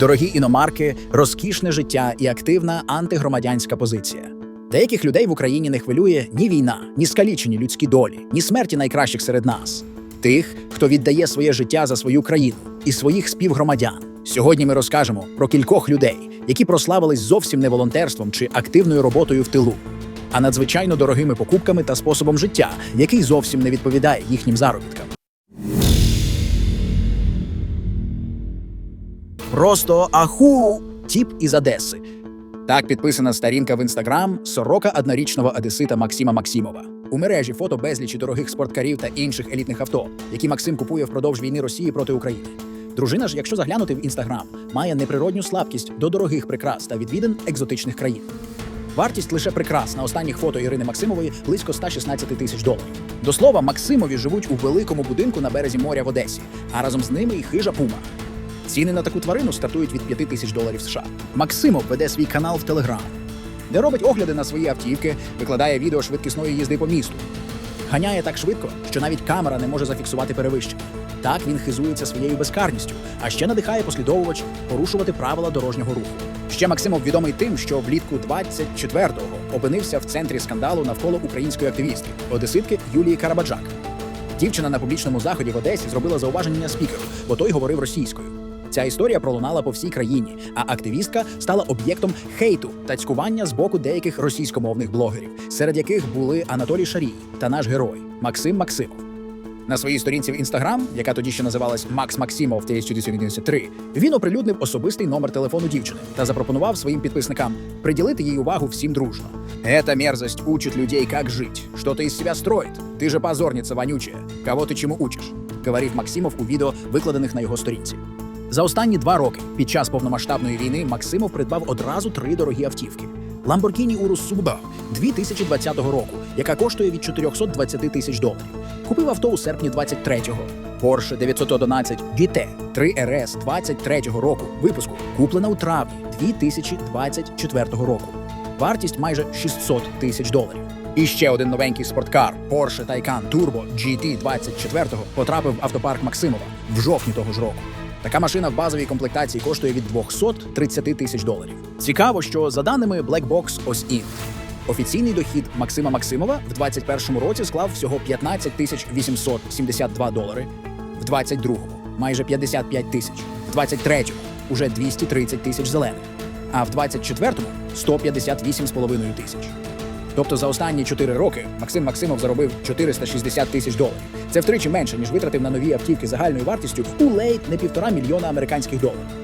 Дорогі іномарки, розкішне життя і активна антигромадянська позиція. Деяких людей в Україні не хвилює ні війна, ні скалічені людські долі, ні смерті найкращих серед нас. Тих, хто віддає своє життя за свою країну і своїх співгромадян. Сьогодні ми розкажемо про кількох людей, які прославились зовсім не волонтерством чи активною роботою в тилу, а надзвичайно дорогими покупками та способом життя, який зовсім не відповідає їхнім заробіткам. Просто аху! Тіп із Одеси. Так підписана сторінка в інстаграм сорока однорічного одесита Максима Максимова. У мережі фото безлічі дорогих спорткарів та інших елітних авто, які Максим купує впродовж війни Росії проти України. Дружина ж, якщо заглянути в інстаграм, має неприродню слабкість до дорогих прикрас та відвідин екзотичних країн. Вартість лише прикрас на останніх фото Ірини Максимової близько 116 тисяч доларів. До слова, Максимові живуть у великому будинку на березі моря в Одесі, а разом з ними і хижа пума. Ціни на таку тварину стартують від 5 тисяч доларів США. Максимов веде свій канал в Телеграм, де робить огляди на свої автівки, викладає відео швидкісної їзди по місту. Ганяє так швидко, що навіть камера не може зафіксувати перевищення. Так він хизується своєю безкарністю, а ще надихає послідовувач порушувати правила дорожнього руху. Ще Максимов відомий тим, що влітку 24-го опинився в центрі скандалу навколо української активістки, одеситки Юлії Карабаджак. Дівчина на публічному заході в Одесі зробила зауваження спікеру, бо той говорив російською. Ця історія пролунала по всій країні, а активістка стала об'єктом хейту та цькування з боку деяких російськомовних блогерів, серед яких були Анатолій Шарій та наш герой Максим Максимов. На своїй сторінці в інстаграм, яка тоді ще називалась Макс Максимов 1993, він оприлюднив особистий номер телефону дівчини та запропонував своїм підписникам приділити їй увагу всім дружно. Эта мерзость учит людей, как жить, что-то из себя строит. Ты же позорница вонючая. Кого ти чому учиш? говорив Максимов у відео, викладених на його сторінці. За останні два роки під час повномасштабної війни Максимов придбав одразу три дорогі автівки. Lamborghini Urus Subaru 2020 року, яка коштує від 420 тисяч доларів. Купив авто у серпні 23-го. Porsche 911 GT 3 RS 23-го року випуску куплена у травні 2024 року. Вартість майже 600 тисяч доларів. І ще один новенький спорткар Porsche Taycan Turbo GT 24-го потрапив в автопарк Максимова в жовтні того ж року. Така машина в базовій комплектації коштує від 230 тисяч доларів. Цікаво, що за даними Black Box OSINT, офіційний дохід Максима Максимова в 2021 році склав всього 15 тисяч 872 долари, в 22-му – майже 55 тисяч, в 23-му – уже 230 тисяч зелених, а в 24-му – 158,5 тисяч. Тобто за останні 4 роки Максим Максимов заробив 460 тисяч доларів. Це втричі менше, ніж витратив на нові автівки загальною вартістю у ледь не півтора мільйона американських доларів.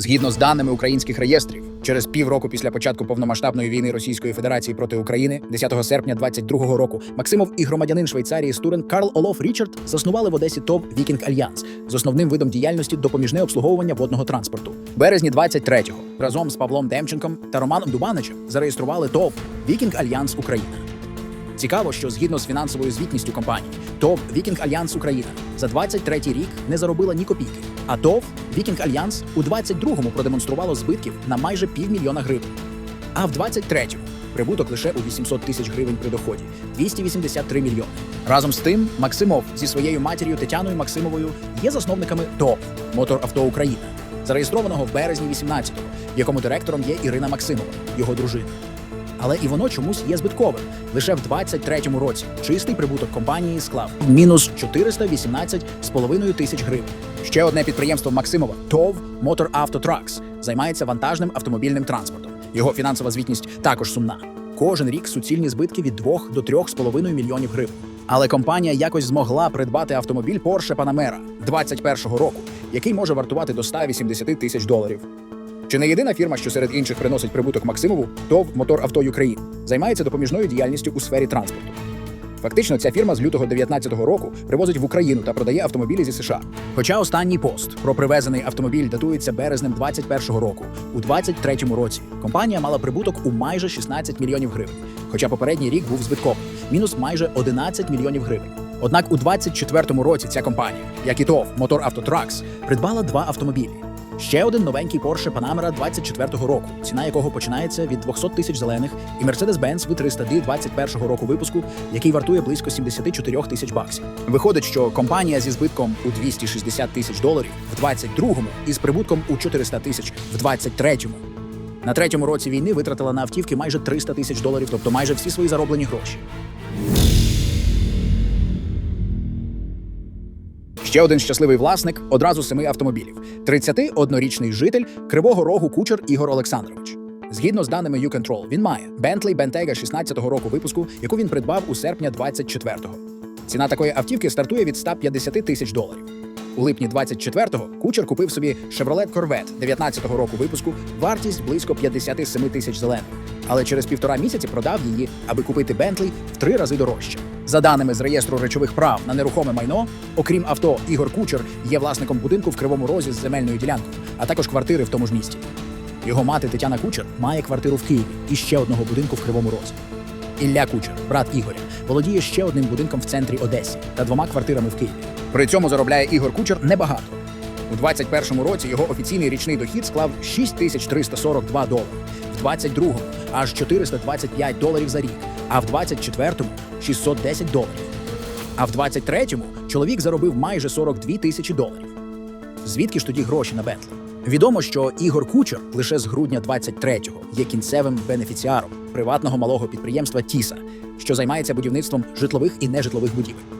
Згідно з даними українських реєстрів, через півроку після початку повномасштабної війни Російської Федерації проти України, 10 серпня 22-го року, Максимов і громадянин Швейцарії студент Карл Олоф Річард заснували в Одесі ТОВ Вікінг Альянс з основним видом діяльності допоміжне обслуговування водного транспорту. Березні 23-го разом з Павлом Демченком та Романом Дубаничем зареєстрували ТОВ Вікінг Альянс Україна. Цікаво, що згідно з фінансовою звітністю компанії, ТОВ Вікінг Альянс Україна за 23-й рік не заробила ні копійки. А ТОВ Вікінг Альянс у 22-му продемонструвало збитків на майже півмільйона гривень. А в 23-му прибуток лише у 800 тисяч гривень при доході 283 мільйони. Разом з тим, Максимов зі своєю матір'ю Тетяною Максимовою є засновниками ТОВ Мотор Авто Україна, зареєстрованого в березні 18-го, якому директором є Ірина Максимова, його дружина. Але і воно чомусь є збитковим. Лише в 23-му році чистий прибуток компанії склав мінус 418,5 тисяч гривень. Ще одне підприємство Максимова ТОВ Motor Auto Trucks займається вантажним автомобільним транспортом. Його фінансова звітність також сумна. Кожен рік суцільні збитки від 2 до 3,5 мільйонів гривень. Але компанія якось змогла придбати автомобіль Porsche Panamera 21-го року, який може вартувати до 180 тисяч доларів. Чи не єдина фірма, що серед інших приносить прибуток Максимову, ТОВ Мотор Авто Юкреїн займається допоміжною діяльністю у сфері транспорту. Фактично, ця фірма з лютого 2019 року привозить в Україну та продає автомобілі зі США. Хоча останній пост про привезений автомобіль датується березнем 2021 року, у 2023 році компанія мала прибуток у майже 16 мільйонів гривень. Хоча попередній рік був збитковим, мінус майже 11 мільйонів гривень. Однак у 2024 році ця компанія, як і ТОВ Мотор Авто Тракс, придбала два автомобілі. Ще один новенький Porsche Panamera 24-го року, ціна якого починається від 200 тисяч зелених, і Mercedes-Benz V300D 21-го року випуску, який вартує близько 74 тисяч баксів. Виходить, що компанія зі збитком у 260 тисяч доларів в 22-му і з прибутком у 400 тисяч в 23-му. На третьому році війни витратила на автівки майже 300 тисяч доларів, тобто майже всі свої зароблені гроші. Ще один щасливий власник одразу семи автомобілів: 31-річний житель Кривого Рогу кучер Ігор Олександрович. Згідно з даними YouControl, він має Bentley Bentayga 16-го року випуску, яку він придбав у серпня 24-го. Ціна такої автівки стартує від 150 тисяч доларів. У липні 24-го кучер купив собі Chevrolet Corvette 19-го року випуску, вартість близько 57 тисяч зелених. Але через півтора місяці продав її, аби купити Bentley в три рази дорожче. За даними з реєстру речових прав на нерухоме майно, окрім авто, Ігор Кучер є власником будинку в Кривому Розі з земельною ділянкою, а також квартири в тому ж місті. Його мати Тетяна Кучер має квартиру в Києві і ще одного будинку в Кривому Розі. Ілля Кучер, брат Ігоря, володіє ще одним будинком в центрі Одесі та двома квартирами в Києві. При цьому заробляє Ігор Кучер небагато. У 21-му році його офіційний річний дохід склав 6342 долари, в 22-му – аж 425 доларів за рік, а в 24-му – 610 доларів. А в 23-му чоловік заробив майже 42 тисячі доларів. Звідки ж тоді гроші на Бентлі? Відомо, що Ігор Кучер лише з грудня 23-го є кінцевим бенефіціаром приватного малого підприємства Тіса, що займається будівництвом житлових і нежитлових будівель.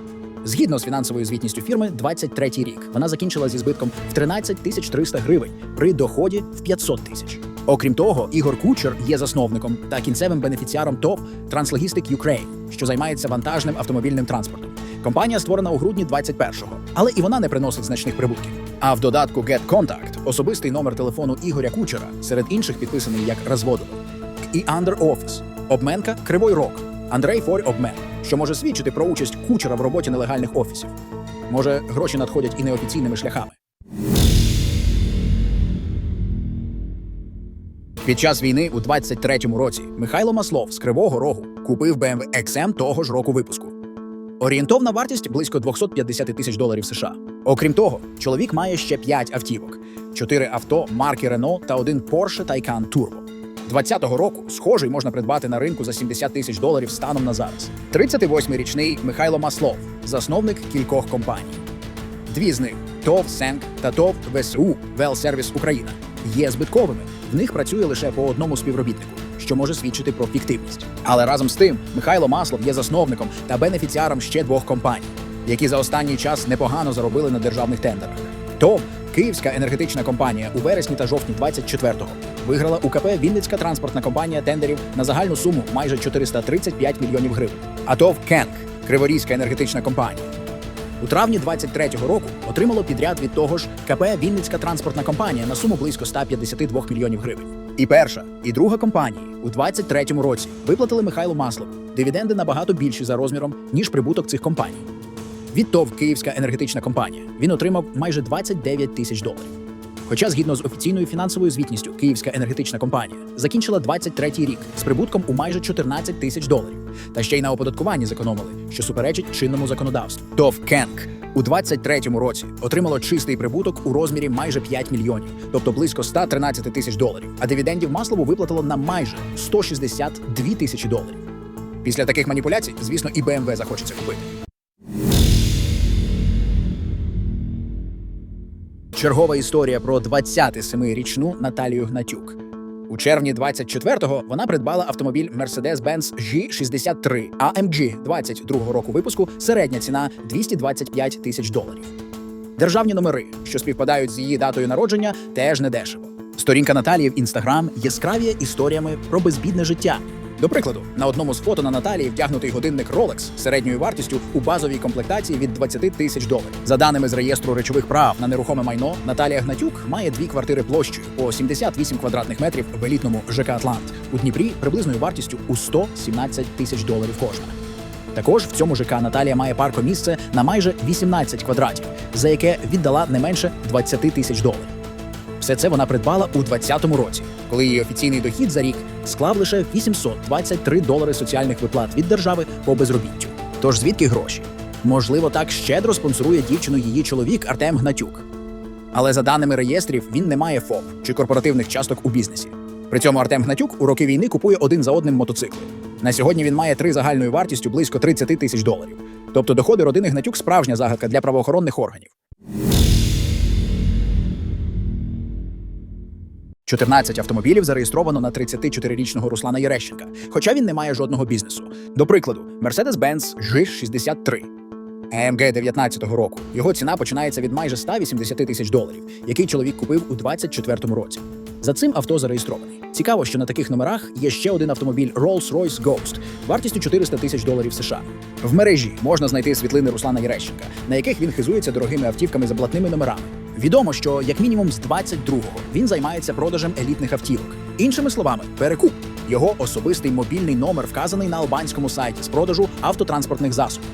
Згідно з фінансовою звітністю фірми, 23-й рік вона закінчила зі збитком в 13 тисяч 300 гривень при доході в 500 тисяч. Окрім того, Ігор Кучер є засновником та кінцевим бенефіціаром ТОВ Translogistic Ukraine, що займається вантажним автомобільним транспортом. Компанія створена у грудні 21-го, але і вона не приносить значних прибутків. А в додатку Get Contact особистий номер телефону Ігоря Кучера серед інших підписаний як розводовий. І Under Office – обменка Кривой Рог. Андрей Форь обмен, що може свідчити про участь кучера в роботі нелегальних офісів. Може, гроші надходять і неофіційними шляхами. Під час війни у 23-му році Михайло Маслов з Кривого Рогу купив BMW XM того ж року випуску. Орієнтовна вартість близько 250 тисяч доларів США. Окрім того, чоловік має ще 5 автівок: 4 авто марки Renault та один Porsche Taycan Turbo. 20-го року схожий можна придбати на ринку за 70 тисяч доларів станом на зараз. 38-річний Михайло Маслов, засновник кількох компаній. Дві з них ТОВ Сенк та ТОВ ВСУ Велсервіс Україна є збитковими. В них працює лише по одному співробітнику, що може свідчити про фіктивність. Але разом з тим Михайло Маслов є засновником та бенефіціаром ще двох компаній, які за останній час непогано заробили на державних тендерах. ТОВ Київська енергетична компанія у вересні та жовтні 24-го виграла УКП Вінницька транспортна компанія тендерів на загальну суму майже 435 мільйонів гривень. А ТОВ Кенк Криворізька енергетична компанія у травні 23-го року отримало підряд від того ж КП Вінницька транспортна компанія на суму близько 152 мільйонів гривень. І перша, і друга компанії у 23-му році виплатили Михайлу Маслову дивіденди набагато більші за розміром, ніж прибуток цих компаній. Від ТОВ Київська енергетична компанія він отримав майже 29 тисяч доларів. Хоча, згідно з офіційною фінансовою звітністю, Київська енергетична компанія закінчила 23-й рік з прибутком у майже 14 тисяч доларів, та ще й на оподаткуванні зекономили, що суперечить чинному законодавству. ТОВ Кенк у 23-му році отримало чистий прибуток у розмірі майже 5 мільйонів, тобто близько 113 тисяч доларів. А дивідендів Маслову виплатило на майже 162 тисячі доларів. Після таких маніпуляцій, звісно, і BMW захочеться купити. Чергова історія про 27-річну Наталію Гнатюк. У червні 24-го вона придбала автомобіль Mercedes-Benz G63 AMG 22-го року випуску. Середня ціна 225 тисяч доларів. Державні номери, що співпадають з її датою народження, теж не дешево. Сторінка Наталії в інстаграм яскраві історіями про безбідне життя. До прикладу, на одному з фото на Наталії вдягнутий годинник Rolex середньою вартістю у базовій комплектації від 20 тисяч доларів. За даними з реєстру речових прав на нерухоме майно, Наталія Гнатюк має дві квартири площею по 78 квадратних метрів в елітному ЖК Атлант у Дніпрі приблизною вартістю у 117 тисяч доларів кожна. Також в цьому ЖК Наталія має паркомісце на майже 18 квадратів, за яке віддала не менше 20 тисяч доларів. Все це вона придбала у 2020 році, коли її офіційний дохід за рік склав лише 823 долари соціальних виплат від держави по безробіттю. Тож звідки гроші? Можливо, так щедро спонсорує дівчину її чоловік Артем Гнатюк. Але за даними реєстрів, він не має ФОП чи корпоративних часток у бізнесі. При цьому Артем Гнатюк у роки війни купує один за одним мотоцикли. На сьогодні він має три загальною вартістю близько 30 тисяч доларів. Тобто доходи родини Гнатюк справжня загадка для правоохоронних органів. 14 автомобілів зареєстровано на 34-річного Руслана Єрещенка, хоча він не має жодного бізнесу. До прикладу, Mercedes-Benz G63. AMG 19-го року. Його ціна починається від майже 180 тисяч доларів, який чоловік купив у 24-му році. За цим авто зареєстрований. Цікаво, що на таких номерах є ще один автомобіль Rolls-Royce Ghost вартістю 400 тисяч доларів США. В мережі можна знайти світлини Руслана Єрещенка, на яких він хизується дорогими автівками за блатними номерами. Відомо, що як мінімум з 22-го він займається продажем елітних автівок. Іншими словами, перекуп. Його особистий мобільний номер вказаний на албанському сайті з продажу автотранспортних засобів.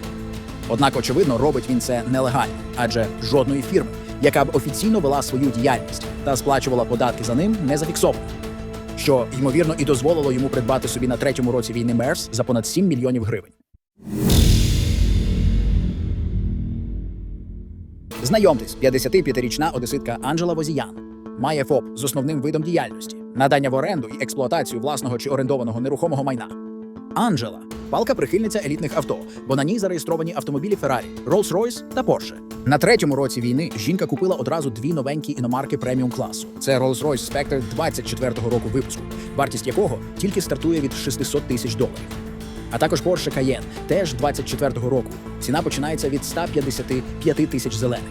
Однак, очевидно, робить він це нелегально, адже жодної фірми, яка б офіційно вела свою діяльність та сплачувала податки за ним, не зафіксовано. Що ймовірно і дозволило йому придбати собі на третьому році війни Мерс за понад 7 мільйонів гривень. Знайомтесь, 55-річна одеситка Анджела Возіян має ФОП з основним видом діяльності надання в оренду і експлуатацію власного чи орендованого нерухомого майна. Анджела палка прихильниця елітних авто, бо на ній зареєстровані автомобілі Ferrari, Rolls-Royce та Porsche. На третьому році війни жінка купила одразу дві новенькі іномарки преміум класу. Це Rolls-Royce Spectre 24-го року випуску, вартість якого тільки стартує від 600 тисяч доларів. А також Porsche Cayenne, теж 24-го року. Ціна починається від 155 тисяч зелених.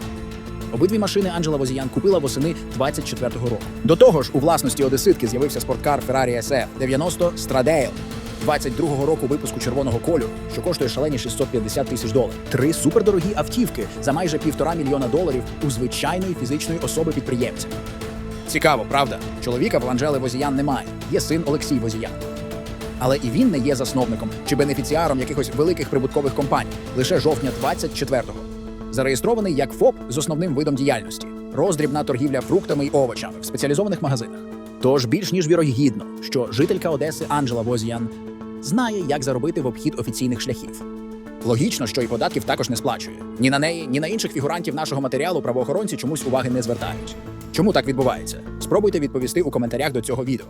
Обидві машини Анджела Возіян купила восени 24-го року. До того ж, у власності одеситки з'явився спорткар Ferrari SF 90 Stradale 22-го року випуску червоного кольору, що коштує шалені 650 тисяч доларів. Три супердорогі автівки за майже півтора мільйона доларів у звичайної фізичної особи підприємця. Цікаво, правда? Чоловіка в Анджели Возіян немає. Є син Олексій Возіян. Але і він не є засновником чи бенефіціаром якихось великих прибуткових компаній лише жовтня 24-го. Зареєстрований як ФОП з основним видом діяльності роздрібна торгівля фруктами й овочами в спеціалізованих магазинах. Тож більш ніж вірогідно, що жителька Одеси Анджела Возіян знає, як заробити в обхід офіційних шляхів. Логічно, що і податків також не сплачує. Ні на неї, ні на інших фігурантів нашого матеріалу правоохоронці чомусь уваги не звертають. Чому так відбувається? Спробуйте відповісти у коментарях до цього відео.